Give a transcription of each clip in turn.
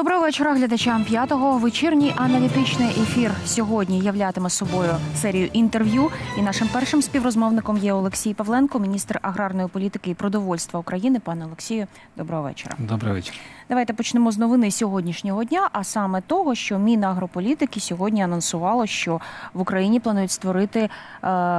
Доброго вечора глядачам п'ятого. Вечірній аналітичний ефір сьогодні являтиме собою серію інтерв'ю. І нашим першим співрозмовником є Олексій Павленко, міністр аграрної політики і продовольства України. Пане Олексію, доброго вечора. Добрий вечір. Давайте почнемо з новини сьогоднішнього дня, а саме того, що Мінагрополітики сьогодні анонсувало, що в Україні планують створити е,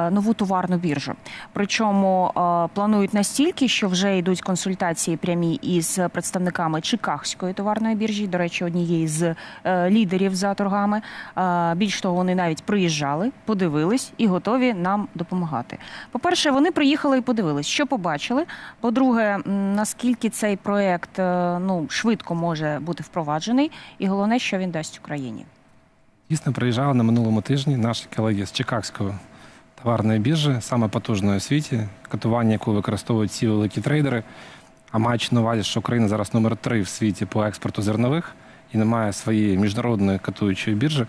нову товарну біржу. Причому е, планують настільки, що вже йдуть консультації прямі із представниками Чикагської товарної біржі, до речі, однієї з е, лідерів за торгами. Е, більш того, вони навіть приїжджали, подивились і готові нам допомагати. По-перше, вони приїхали і подивились, що побачили. По-друге, наскільки цей проект е, ну швидко може бути впроваджений, і головне, що він дасть Україні. Дійсно, приїжджали на минулому тижні наші колеги з Чикагської товарної біржі, саме потужної у світі, котування, яку використовують ці великі трейдери. А маючи на увазі, що Україна зараз номер три в світі по експорту зернових і не має своєї міжнародної котуючої біржі,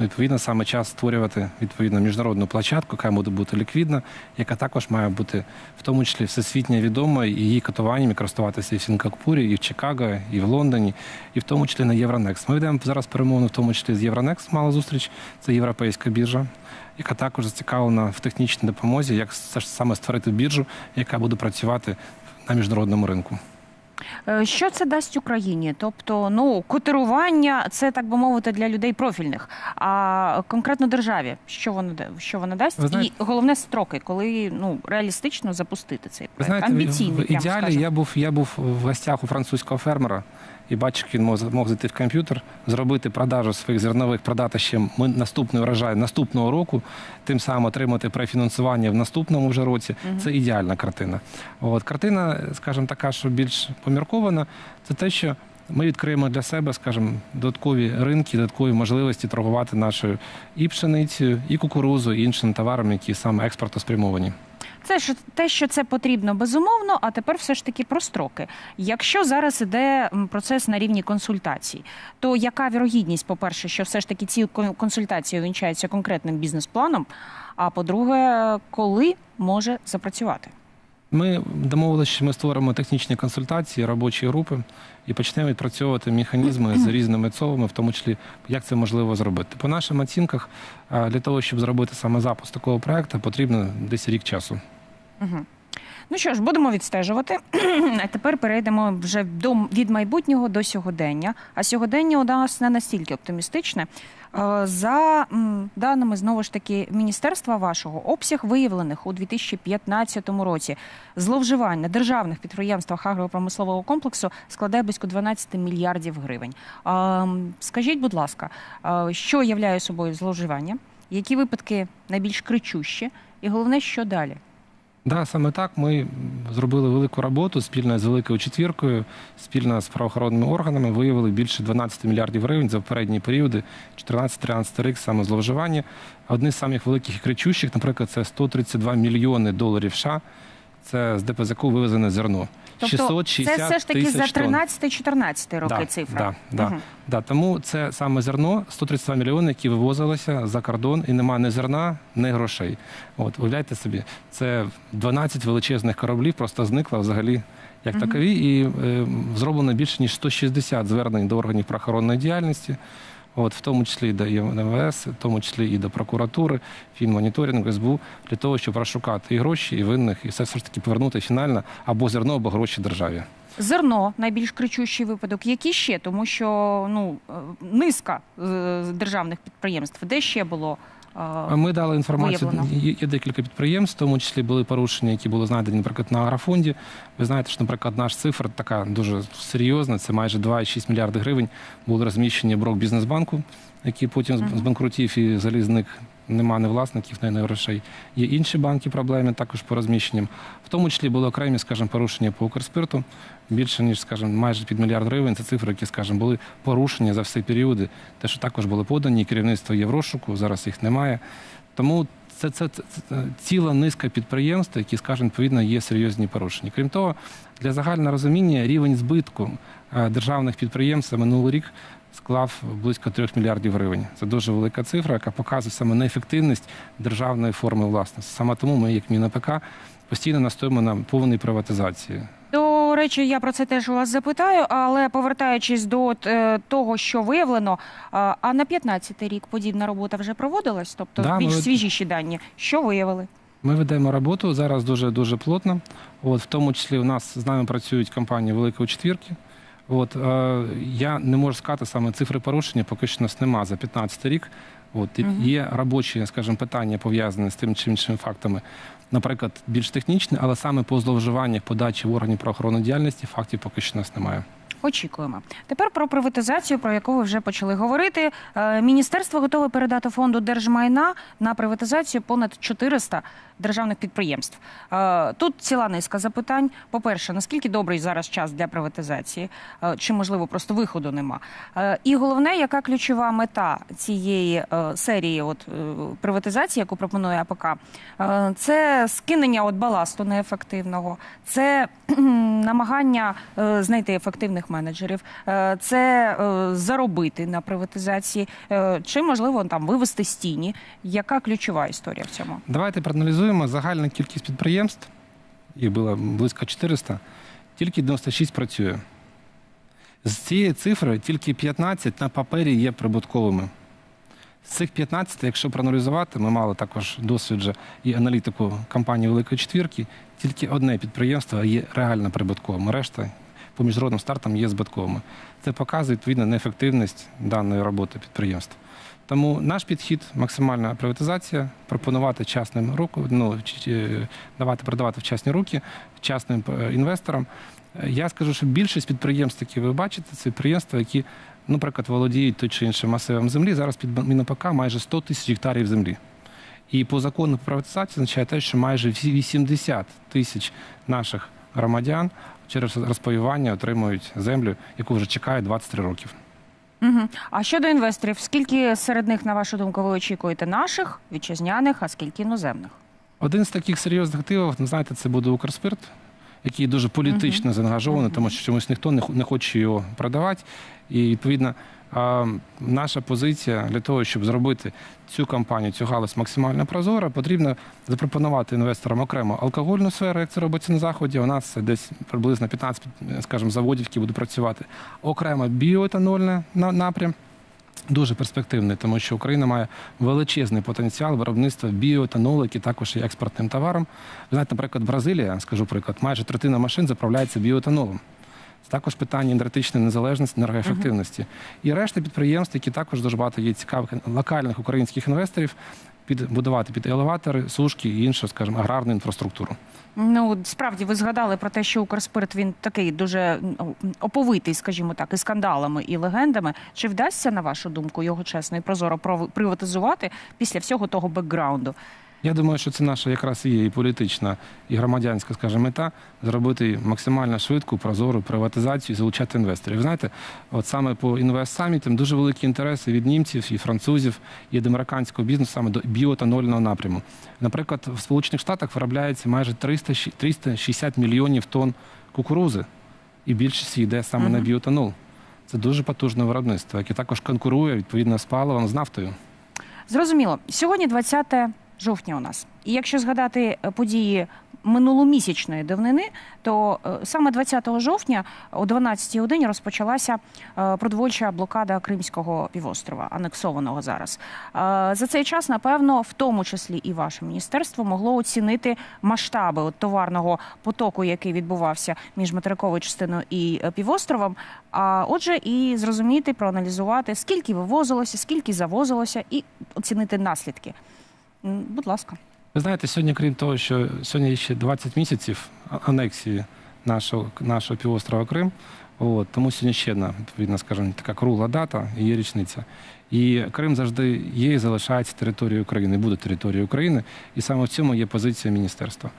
відповідно, саме час створювати відповідно міжнародну площадку, яка буде бути ліквідна, яка також має бути в тому числі всесвітньо відома, і її котуваннями користуватися і в Сінгапурі, і в Чикаго, і в Лондоні, і в тому числі на Євронекс. Ми ведемо зараз перемовину, в тому числі з Євронекс, мала зустріч. Це європейська біржа, яка також зацікавлена в технічній допомозі, як саме створити біржу, яка буде працювати на міжнародному ринку. Е, Що це дасть Україні? Тобто, ну котирування це так би мовити для людей профільних. А конкретно державі, що воно що воно дасть, Ви знаєте- і головне строки, коли ну реалістично запустити цей Ви проект. знаєте, Амбіційний, в ідеалі я був, я був в гостях у французького фермера і бачив, як він мог, зайти в комп'ютер, зробити продажу своїх зернових, продати ще наступний урожай наступного року, тим самим отримати префінансування в наступному вже році. Мгм. Це ідеальна картина. От картина, скажімо, така, що більш поміркована, це те, що. Ми відкриємо для себе, скажімо, додаткові ринки, додаткові можливості торгувати нашою і пшеницею, і кукурузою, і іншими товарами, які саме експортоспрямовані. Це ж те, що це потрібно безумовно. А тепер все ж таки про строки. Якщо зараз іде процес на рівні консультацій, то яка вірогідність, по-перше, що все ж таки ці консультації увінчаються конкретним бізнес-планом? А по-друге, коли може запрацювати? Ми домовилися, що ми створимо технічні консультації, робочі групи і почнемо відпрацьовувати механізми з різними ЦОВами, в тому числі як це можливо зробити. По нашим оцінках, для того, щоб зробити саме запуск такого проекту, потрібно десь рік часу. Угу. Ну що ж, будемо відстежувати. А тепер перейдемо вже до від майбутнього до сьогодення. А сьогодення у нас не настільки оптимістичне. Е, За даними знову ж таки міністерства вашого, обсяг виявлених у 2015 році зловживань на державних підприємствах агропромислового комплексу складає близько 12 мільярдів гривень. Скажіть, будь ласка, що являє собою зловживання? Які випадки найбільш кричущі? І головне, що далі? Да, саме так ми зробили велику роботу спільно з великою четвіркою, спільно з правоохоронними органами, виявили більше 12 мільярдів гривень за попередні періоди, 14-13 рік саме зловживання. Одні з самих великих і кричущих, наприклад, це 132 мільйони доларів США. Це з ДПЗК вивезене зерно. Тобто 660 це все ж таки за тисяч тонн. 13-14 роки Да, цифра. Да, да, Мгм. да. Тому це саме зерно 132 мільйони, які вивозилися за кордон, і немає ні зерна, ні грошей. От уявляйте собі, це 12 величезних кораблів просто зникло взагалі як Мгм. такові, і е, зроблено більше ніж 160 звернень до органів правоохоронної діяльності. От, в тому числі і до МВС, в тому числі і до прокуратури, фінмоніторингу, СБУ, для того, щоб розшукати і гроші, і винних, і все, ж таки повернути фінально або зерно, або гроші державі. Зерно найбільш кричущий випадок. Які ще? Тому що ну е, низка е, державних підприємств, де ще було Ми дали інформацію. виявлено. Є, декілька підприємств, в тому числі були порушення, які були знайдені, наприклад, на агрофонді. Ви знаєте, що, наприклад, наш цифра така дуже серйозна. Це майже 2,6 мільярди гривень були розміщені брок бізнесбанку, який потім збанкрутів і залізник. Нема ні власників, ні грошей. Є інші банки проблеми також по розміщенням. В тому числі були окремі, скажімо, порушення по Укрспирту. Більше ніж, скажімо, майже під мільярд гривень. Це цифри, які, скажімо, були порушення за всі періоди. Те, що також були подані, керівництво є в розшуку, зараз їх немає. Тому це, це, це, це ціла низка підприємств, які, скажімо, відповідно, є серйозні порушення. Крім того, для загального розуміння рівень збитку е, державних підприємств минулий рік склав близько 3 мільярдів гривень. Це дуже велика цифра, яка показує саме неефективність державної форми власності. Саме тому ми, як МінАПК, постійно настоїмо на повній приватизації. до речі, я про це теж у вас запитаю, але повертаючись до е, того, що виявлено, а, а на 15-й рік подібна робота вже проводилась, тобто Да, більш ми- свіжіші дані. Що виявили? Ми ведемо роботу зараз дуже дуже плотно. От в тому числі у нас з нами працюють компанії Великої четвірки. От е, я не можу сказати саме цифри порушення, поки що нас нема за 15 рік. От є робочі, скажімо, питання пов'язані з тим чи іншими фактами, наприклад, більш технічні, але саме по зловживаннях подачі в органів правоохоронної діяльності фактів поки що нас немає. Очікуємо. Тепер про приватизацію, про яку ви вже почали говорити. Е, Міністерство готове передати фонду держмайна на приватизацію понад 400 державних підприємств. Е, Тут ціла низка запитань. По-перше, наскільки добрий зараз час для приватизації, Е, чи можливо просто виходу нема? І головне, яка ключова мета цієї серії от, приватизації, яку пропонує АПК, це скинення от баласту неефективного, це намагання знайти ефективних менеджерів, е, це е, заробити на приватизації, е, чи можливо там вивести з тіні. Яка ключова історія в цьому? Давайте проаналізуємо загальну кількість підприємств, їх було близько 400, тільки 96 працює. З цієї цифри тільки 15 на папері є прибутковими. З цих 15, якщо проаналізувати, ми мали також досвід же і аналітику компанії Великої Четвірки, тільки одне підприємство є реально прибутковим, решта по міжнародним стартам є збитковими. Це показує відповідно неефективність даної роботи підприємств. Тому наш підхід максимальна приватизація, пропонувати частним руку, ну чи, давати продавати в частні руки частним е, інвесторам. Е, Я скажу, що більшість підприємств, які ви бачите, це підприємства, які, ну, наприклад, володіють той чи іншим масивом землі. Зараз під Мінопк майже 100 тисяч гектарів землі. І по закону про приватизацію означає те, що майже всі 80 тисяч наших громадян через розпаювання отримують землю, яку вже чекають 23 років. Угу. А щодо інвесторів, скільки серед них, на вашу думку, ви очікуєте наших, вітчизняних, а скільки іноземних? Один з таких серйозних активів, знаєте, це буде Укрспирт, який дуже політично заангажований, тому що чомусь ніхто не хо- хоче його продавати. І відповідно наша позиція для того, щоб зробити цю компанію, цю галузь максимально прозоро, потрібно запропонувати інвесторам окремо алкогольну сферу, як це робиться на заході. У нас десь приблизно 15, скажімо, заводів, які будуть працювати. Окремо біоетанольний на- напрям. Дуже перспективний, тому що Україна має величезний потенціал виробництва біоетанолу, який також є експортним товаром. Ви знаєте, наприклад, Бразилія, скажу приклад, майже третина машин заправляється біоетанолом. Це також питання енергетичної незалежності, енергоефективності. І решта підприємств, які також дуже багато є цікавих локальних українських інвесторів, підбудувати під елеватори, сушки і іншу, скажімо, аграрну інфраструктуру. Ну справді ви згадали про те, що Укрспирт він такий дуже оповитий, скажімо так, і скандалами і легендами. Чи вдасться на вашу думку його чесно і прозоро приватизувати після всього того бекграунду? Я думаю, що це наша якраз і є і політична, і громадянська, скажімо, мета зробити максимально швидку, прозору приватизацію і залучати інвесторів. Ви знаєте, от саме по інвест-самітам дуже великі інтереси від німців і французів, і від американського бізнесу саме до біотанольного напряму. Наприклад, в Сполучених Штатах виробляється майже 300, щ- 360 мільйонів тонн кукурузи, і більшість йде саме на Мгм. біотанол. Це дуже потужне виробництво, яке також конкурує відповідно з паливом, з нафтою. Зрозуміло, сьогодні 20 жовтня у нас. І якщо згадати е, події минуломісячної давнини, то е, саме 20 жовтня о 12-й годині розпочалася е, продовольча блокада Кримського півострова, анексованого зараз. За цей час, напевно, в тому числі і ваше міністерство могло оцінити масштаби товарного потоку, який відбувався між материковою частиною і півостровом. А отже, і зрозуміти, проаналізувати, скільки вивозилося, скільки завозилося, і оцінити наслідки. Будь ласка. Ви знаєте, сьогодні, крім того, що сьогодні ще 20 місяців анексії нашого, нашого півострова Крим, от, тому сьогодні ще одна, відповідно, скажімо, така кругла дата і є річниця. І Крим завжди є і залишається територією України, буде територією України, і саме в цьому є позиція міністерства.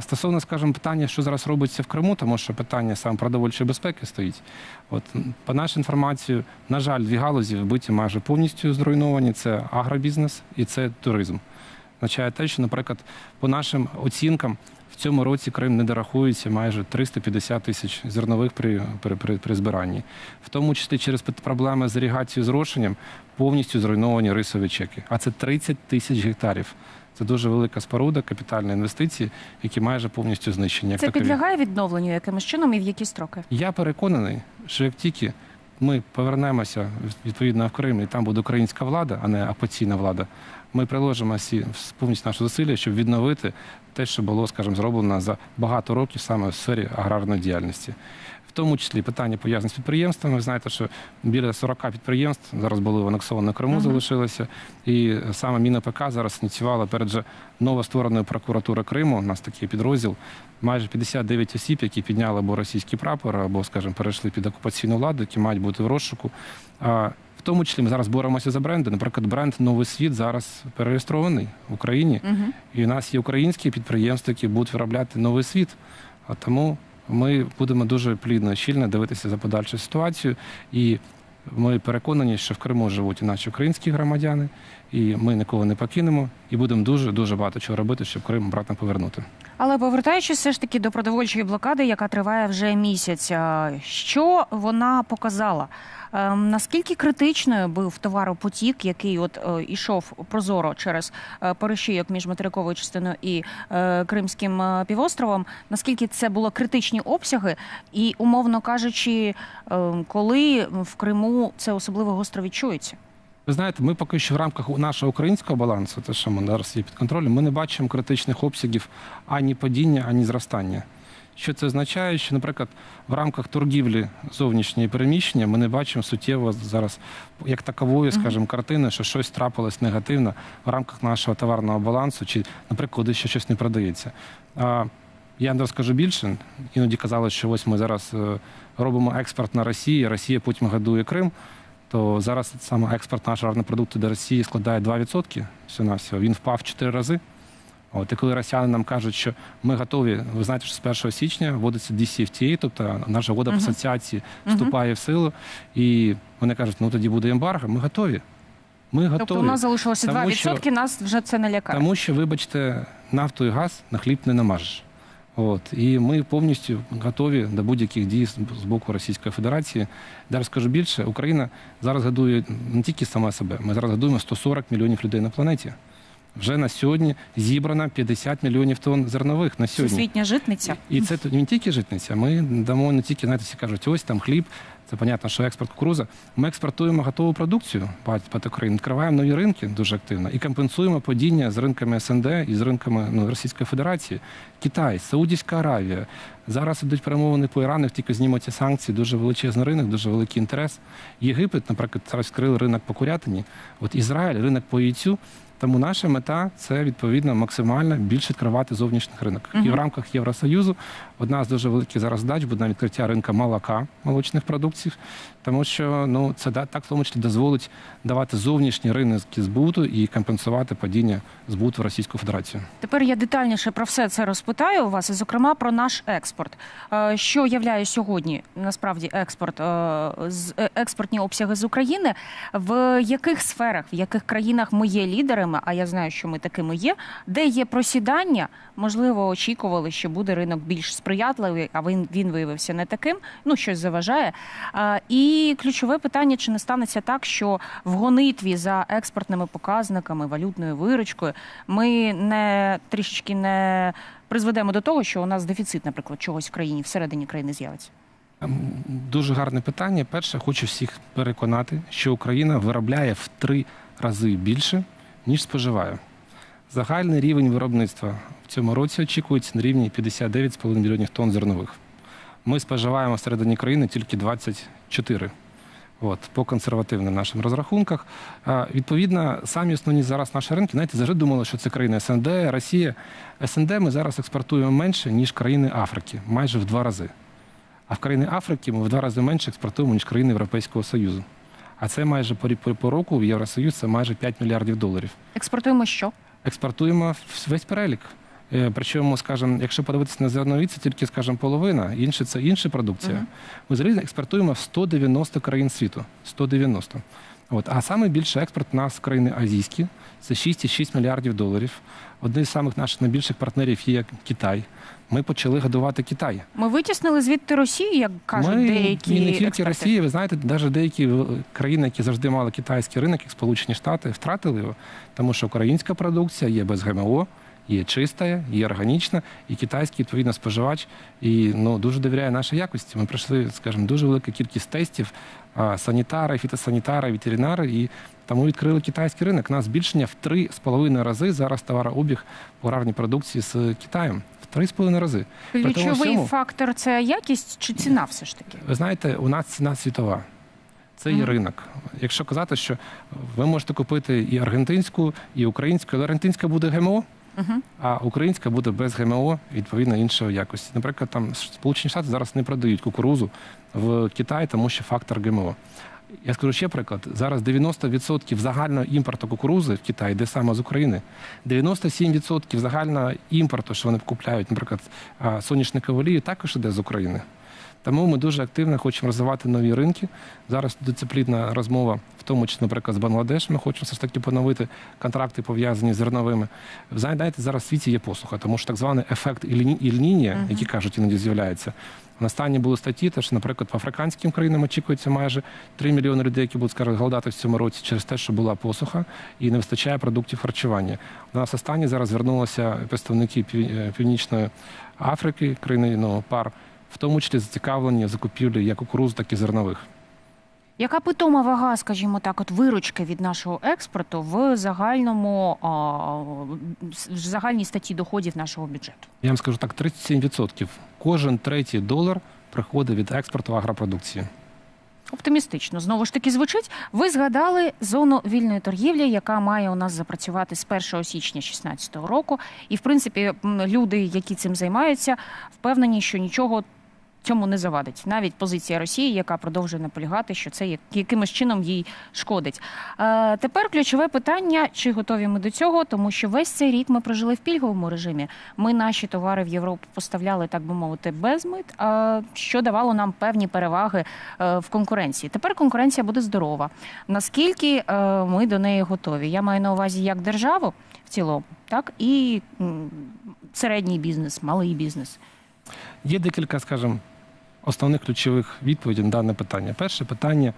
Стосовно, скажімо, питання, що зараз робиться в Криму, тому що питання саме продовольчої безпеки стоїть. От по нашій інформації, на жаль, дві галузі вбиті майже повністю зруйновані: це агробізнес і це туризм означає те, що, наприклад, по нашим оцінкам в цьому році Крим не дорахується майже 350 тисяч зернових при, при, при, при збиранні, в тому числі через проблеми з іригацією зрошенням повністю зруйновані рисові чеки. А це 30 тисяч гектарів. Це дуже велика споруда, капітальні інвестиції, які майже повністю знищені. Це такові. підлягає відновленню якимось чином і в які строки? Я переконаний, що як тільки ми повернемося відповідно в Крим, і там буде українська влада, а не окупаційна влада, ми приложимо всі повністю наші зусилля, щоб відновити те, що було, скажімо, зроблено за багато років саме в сфері аграрної діяльності. В тому числі питання пов'язані з підприємствами. Ви знаєте, що біля 40 підприємств зараз були в анексованому Криму, Мгм. залишилося. І саме МінАПК зараз ініціювала перед же новоствореною прокуратурою Криму. У нас такий підрозділ. Майже 59 осіб, які підняли або російський прапор, або, скажімо, перейшли під окупаційну владу, які мають бути в розшуку. А, в тому числі ми зараз боремося за бренди. Наприклад, бренд Новий світ зараз перереєстрований в Україні. Угу. І у нас є українські підприємства, які будуть виробляти новий світ. А тому ми будемо дуже плідно, щільно дивитися за подальшу ситуацію. І ми переконані, що в Криму живуть і наші українські громадяни, і ми нікого не покинемо, і будемо дуже дуже багато чого робити, щоб Крим обратно повернути. Але повертаючись все ж таки до продовольчої блокади, яка триває вже місяць, що вона показала? Ем, Наскільки критичною був товаропотік, який от е, ішов прозоро через е, перешийок між материковою частиною і е, Кримським е, півостровом? Наскільки це було критичні обсяги? І умовно кажучи, е, коли в Криму це особливо гостро відчується? Ви знаєте, ми поки що в рамках нашого українського балансу, те, що ми зараз є під контролем, ми не бачимо критичних обсягів ані падіння, ані зростання. Що це означає? Що, наприклад, в рамках торгівлі зовнішньої переміщення ми не бачимо суттєво зараз як такової, скажімо, картини, що щось трапилось негативно в рамках нашого товарного балансу, чи, наприклад, ще щось не продається. Я вам розкажу більше. Іноді казали, що ось ми зараз е, робимо експорт на Росію, Росія потім годує Крим. То зараз саме експорт нашого аграрного продукту до Росії складає 2% всього на всього. Він впав в 4 рази. От і коли росіяни нам кажуть, що ми готові, ви знаєте, що з 1 січня вводиться DCFTA, тобто наша угода Мгм. по асоціації вступає в силу, і вони кажуть, ну тоді буде ембарго, ми готові. Ми готові. Тобто у нас залишилося Тому 2%, нас вже це не лякає. Тому що, вибачте, нафту і газ на хліб не намажеш. От і ми повністю готові до будь-яких дій з боку Російської Федерації. Зараз скажу більше, Україна зараз годує не тільки сама себе. Ми зараз годуємо 140 мільйонів людей на планеті. Вже на сьогодні зібрано 50 мільйонів тонн зернових на сьогодні. Всесвітня житниця. І це не тільки житниця. Ми дамо не тільки, знаєте, всі кажуть, ось там хліб. Це понятно, що експорт кукуруза. Ми експортуємо готову продукцію багато країн, відкриваємо нові ринки дуже активно і компенсуємо падіння з ринками СНД і з ринками ну, Російської Федерації, Китай, Саудівська Аравія. Зараз ідуть перемовини по Ірану, тільки знімуть ці санкції, дуже величезний ринок, дуже великий інтерес. Єгипет, наприклад, зараз відкрили ринок по курятині. От Ізраїль, ринок по яйцю. Тому наша мета це відповідно максимально більше відкривати зовнішніх ринок. І в рамках Євросоюзу одна з дуже великих зараз задач буде на відкриття ринка молока, молочних продуктів, тому що ну це так в тому числі дозволить давати зовнішні ринки збуту і компенсувати падіння збуту в Російську Федерацію. Тепер я детальніше про все це розпитаю у вас, і зокрема про наш експорт. Е, Що являє сьогодні насправді експорт е, е, експортні обсяги з України? В яких сферах, в яких країнах ми є лідерами? А я знаю, що ми такими є. Де є просідання? Можливо, очікували, що буде ринок більш сприятливий, а він він виявився не таким. Ну щось заважає. І ключове питання: чи не станеться так, що в гонитві за експортними показниками, валютною виручкою ми не трішечки не призведемо до того, що у нас дефіцит, наприклад, чогось в країні всередині країни з'явиться. Ем, Дуже гарне питання. Перше, хочу всіх переконати, що Україна виробляє в три рази більше, ніж споживає. Загальний рівень виробництва в цьому році очікується на рівні 59,5 мільйонів тонн зернових. Ми споживаємо всередині країни тільки 24. От, по консервативним нашим розрахунках. Відповідно, самі основні зараз наші ринки, знаєте, завжди думали, що це країни СНД, Росія. СНД ми зараз експортуємо менше, ніж країни Африки, майже в два рази. А в країни Африки ми в два рази менше експортуємо, ніж країни Європейського Союзу. А це майже по, року в Євросоюз це майже 5 мільярдів доларів. Експортуємо що? Експортуємо весь перелік. Е, Причому, скажімо, якщо подивитися на зернові, це тільки, скажімо, половина, інше це інша продукція. Ми взагалі експортуємо в 190 країн світу. 190. От. А найбільший експорт у нас країни азійські це 6,6 мільярдів доларів. Одне з самих наших найбільших партнерів є Китай. Ми почали годувати Китай. Ми витіснили звідти Росію, як кажуть Ми деякі і не тільки експерти. Росія, ви знаєте, навіть деякі країни, які завжди мали китайський ринок, як Сполучені Штати, втратили його, тому що українська продукція є без ГМО, є чиста, є органічна, і китайський відповідно споживач і ну дуже довіряє нашій якості. Ми пройшли, скажімо, дуже велика кількість тестів санітари, фітосанітари, ветеринари, і тому відкрили китайський ринок. У нас збільшення в три з половиною рази зараз товарообіг по аграрній продукції з Китаєм. Три з половиною рази. Ключовий всьому- фактор це якість чи ціна все ж таки? Ви знаєте, у нас ціна світова. Це є ринок. Якщо казати, що ви можете купити і аргентинську, і українську, але аргентинська буде ГМО, а українська буде без ГМО, відповідно іншої якості. Наприклад, там Сполучені Штати зараз не продають кукурузу в Китай, тому що фактор ГМО. Я скажу ще приклад. Зараз 90% загального імпорту кукурузи в Китаї, йде саме з України. 97% загального імпорту, що вони купляють, наприклад, соняшникову олію, також йде з України. Тому ми дуже активно хочемо розвивати нові ринки. Зараз дисциплінна розмова, в тому числі, наприклад, з Бангладеш. Ми хочемо все ж таки поновити контракти, пов'язані з зерновими. Ви знаєте, зараз в світі є посуха, тому що так званий ефект Ільні- Ільнінія, Мгм. який кажуть, іноді з'являється. На останні були статті, те, що, наприклад, по африканським країнам очікується майже 3 мільйони людей, які будуть скажімо, голодати в цьому році через те, що була посуха і не вистачає продуктів харчування. До нас останні зараз звернулися представники е, Північної Африки, країни ну, пар, в тому числі зацікавлені закупівлі як кукуруз, так і зернових. Яка питома вага, скажімо так, от виручки від нашого експорту в загальному в загальній статті доходів нашого бюджету? Я вам скажу так: 37%. Кожен третій долар приходить від експорту агропродукції. Оптимістично знову ж таки звучить. Ви згадали зону вільної торгівлі, яка має у нас запрацювати з 1 січня 2016 року. І в принципі, люди, які цим займаються, впевнені, що нічого. Цьому не завадить навіть позиція Росії, яка продовжує наполягати, що це як- якимось чином їй шкодить. Е, тепер ключове питання: чи готові ми до цього? Тому що весь цей рік ми прожили в пільговому режимі. Ми наші товари в Європу поставляли, так би мовити, без мит, е, що давало нам певні переваги е, в конкуренції. Тепер конкуренція буде здорова. Наскільки е, ми до неї готові? Я маю на увазі як державу в цілому, так і м, середній бізнес, малий бізнес. Є декілька, скажімо, основних ключових відповідей на дане питання. Перше питання: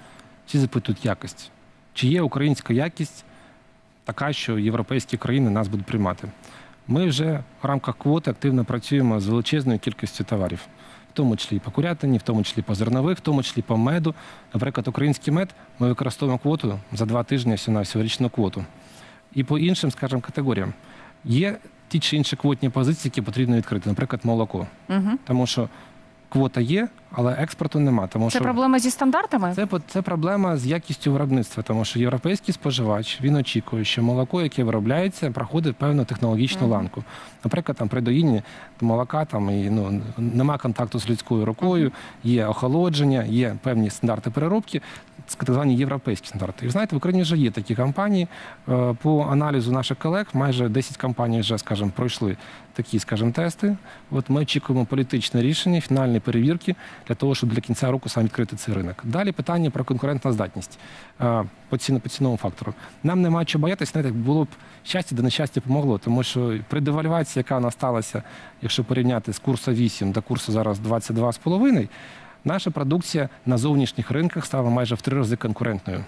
всі запитують якість. Чи є українська якість така, що європейські країни нас будуть приймати? Ми вже в рамках квоти активно працюємо з величезною кількістю товарів, в тому числі і по курятині, в тому числі по зернових, в тому числі по меду. Наприклад, український мед ми використовуємо квоту за два тижні на річну квоту. І по іншим, скажімо, категоріям є ті чи інші квотні позиції, які потрібно відкрити, наприклад, молоко. Угу. Тому що квота є, але експорту нема. Тому Це що проблема зі стандартами? це, це проблема з якістю виробництва, тому що європейський споживач він очікує, що молоко, яке виробляється, проходить певну технологічну Мгм. ланку. Наприклад, там при доїнні молока там і ну нема контакту з людською рукою, є охолодження, є певні стандарти переробки. Так звані європейські стандарти. І знаєте, в Україні вже є такі компанії. Е, По аналізу наших колег, майже 10 компаній вже, скажімо, пройшли такі, скажімо, тести. От ми очікуємо політичне рішення, фінальні перевірки для того, щоб для кінця року сам відкрити цей ринок. Далі питання про конкурентну здатність е, по ціну по цінному фактору. Нам немає чого боятися, знаєте, було б щастя, де нещастя помогло, тому що при девальвації, яка нас сталася, якщо порівняти з курсу 8 до курсу зараз 22,5, наша продукція на зовнішніх ринках стала майже в три рази конкурентною.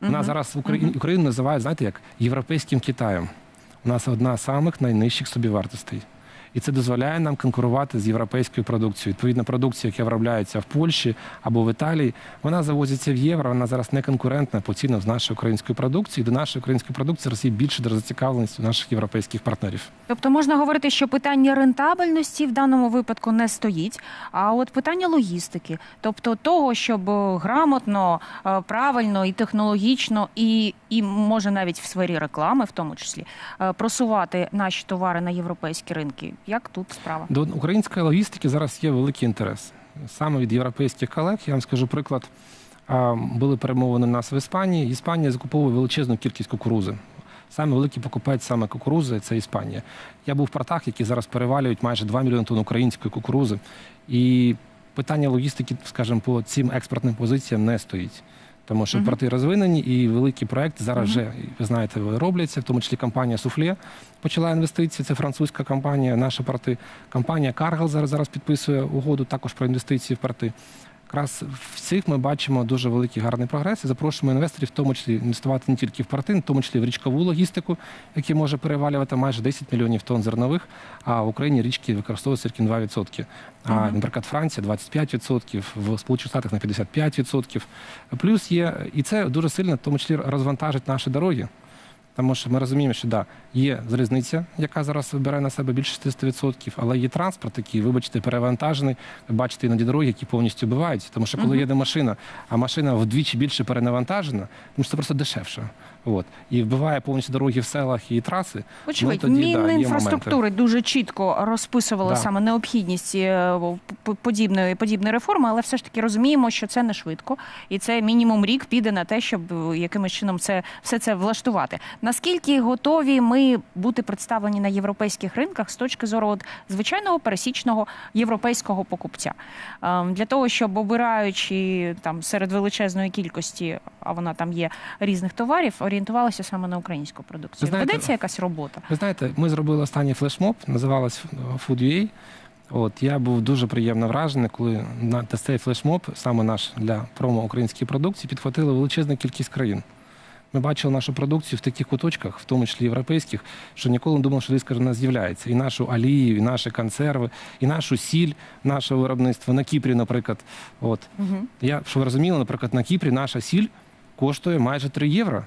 Вона зараз в Україну називають, знаєте, як європейським Китаєм. У нас одна з самих найнижчих собівартостей. І це дозволяє нам конкурувати з європейською продукцією. Відповідно, продукція, яка виробляється в Польщі або в Італії, вона завозиться в євро, вона зараз не конкурентна по цінам з нашої української продукції. До нашої української продукції Росії більше до зацікавленості наших європейських партнерів. Тобто можна говорити, що питання рентабельності в даному випадку не стоїть, а от питання логістики, тобто того, щоб грамотно, е, правильно і технологічно, і, і може навіть в сфері реклами, в тому числі, е, просувати наші товари на європейські ринки. Як тут справа? До української логістики зараз є великий інтерес. Саме від європейських колег, я вам скажу приклад, були перемовини у нас в Іспанії. Іспанія закуповує величезну кількість кукурузи. Саме великий покупець саме кукурузи це Іспанія. Я був в портах, які зараз перевалюють майже 2 мільйони тонн української кукурузи. І питання логістики, скажімо, по цим експортним позиціям не стоїть. Тому що порти розвинені і великі проекти зараз вже ви знаєте робляться, в тому числі компанія Суфле почала інвестиції. Це французька компанія, наші порти. Компанія Каргал зараз зараз підписує угоду також про інвестиції в порти. Якраз в цих ми бачимо дуже великий гарний прогрес і запрошуємо інвесторів, в тому числі інвестувати не тільки в порти, в тому числі в річкову логістику, який може перевалювати майже 10 мільйонів тонн зернових. А в Україні річки використовуються тільки 2%. А, наприклад, Франція 25%, в Сполучених Штатах на 55%. Плюс є, і це дуже сильно, в тому числі, розвантажить наші дороги. Тому що ми розуміємо, що да, є залізниця, яка зараз вибирає на себе більше 60%, але є транспорт, який, вибачте, перевантажений. Бачите іноді дороги, які повністю вбиваються. Тому що коли їде машина, а машина вдвічі більше перенавантажена, тому що це просто дешевше. От. І вбиває повністю дороги в селах і траси. Очевидь, Ну, тоді, да, Мінінфраструктури дуже чітко розписували Да. саме необхідність е, подібної подібної реформи, але все ж таки розуміємо, що це не швидко, і це мінімум рік піде на те, щоб е, якимось чином це все це влаштувати. Наскільки готові ми бути представлені на європейських ринках з точки зору от, звичайного пересічного європейського покупця? Ем, Для того, щоб обираючи там серед величезної кількості, а вона там є різних товарів, орієнтувалися саме на українську продукцію. Ви знаєте, Ведеться якась робота? Ви знаєте, ми зробили останній флешмоб, називалась Food.ua. От я був дуже приємно вражений, коли на цей флешмоб, саме наш для промо української продукції, підхватили величезну кількість країн. Ми бачили нашу продукцію в таких куточках, в тому числі європейських, що ніколи не думав, що десь вона з'являється. І нашу олію, і наші консерви, і нашу сіль, наше виробництво на Кіпрі, наприклад. От Угу. я щоб ви розуміли, наприклад, на Кіпрі наша сіль коштує майже 3 євро.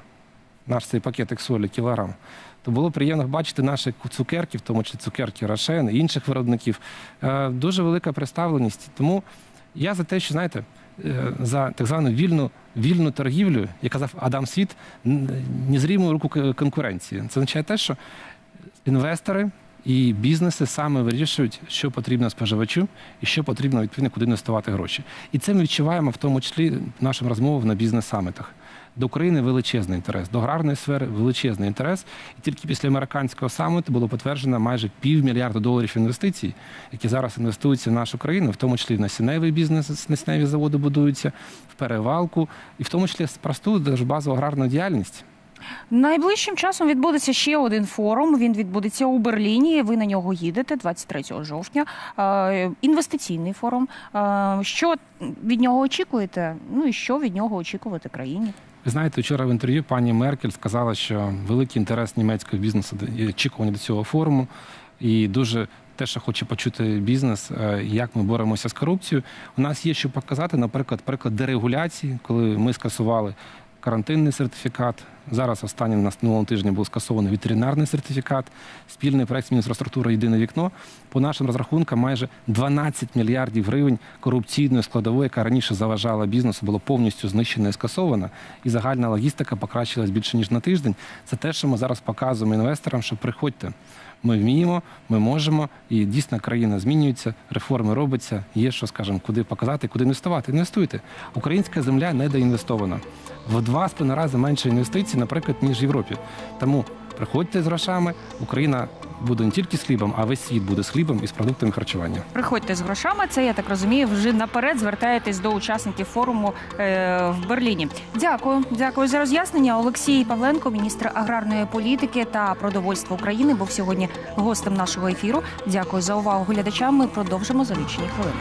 Наш цей пакетик солі кілограм. То було приємно бачити наші цукерки, в тому числі цукерки Рошен, і інших виробників. Е, Дуже велика представленість. Тому я за те, що знаєте, е, за так звану вільну, вільну торгівлю, як казав Адам Світ, незріму руку конкуренції. Це означає те, що інвестори і бізнеси саме вирішують, що потрібно споживачу і що потрібно відповідно куди інвестувати гроші. І це ми відчуваємо в тому числі нашим розмовам на бізнес-самітах. До України величезний інтерес, до аграрної сфери величезний інтерес. І тільки після американського саміту було підтверджено майже півмільярда доларів інвестицій, які зараз інвестуються в нашу країну, в тому числі в насінневий бізнес, насінневі заводи будуються, в перевалку, і в тому числі просту держбазову аграрну діяльність. Найближчим часом відбудеться ще один форум. Він відбудеться у Берліні. Ви на нього їдете 23 жовтня. Е, Інвестиційний форум. Е, Що від нього очікуєте? Ну і що від нього очікувати країні? Ви знаєте, вчора в інтерв'ю пані Меркель сказала, що великий інтерес німецького бізнесу очікування до цього форуму, і дуже те, що хоче почути бізнес, е, як ми боремося з корупцією. У нас є що показати, наприклад, приклад дерегуляції, коли ми скасували карантинний сертифікат. Зараз останнім на минулому тижні був скасований ветеринарний сертифікат, спільний проект інфраструктури Єдине вікно. По нашим розрахункам, майже 12 мільярдів гривень корупційної складової, яка раніше заважала бізнесу, було повністю знищена і скасована. І загальна логістика покращилась більше ніж на тиждень. Це те, що ми зараз показуємо інвесторам, що приходьте. Ми вміємо, ми можемо, і дійсно країна змінюється, реформи робиться. Є що, скажімо, куди показати, куди інвестувати. Інвестуйте. Українська земля недоінвестована. В два з рази менше інвестицій, наприклад, ніж в Європі. Тому приходьте з грошами. Україна буде не тільки з хлібом, а весь світ буде з хлібом і з продуктами харчування. Приходьте з грошами. Це я так розумію. Вже наперед звертаєтесь до учасників форуму е, в Берліні. Дякую, дякую за роз'яснення. Олексій Павленко, міністр аграрної політики та продовольства України, був сьогодні гостем нашого ефіру. Дякую за увагу глядачам. Ми продовжимо за лічені хвилини.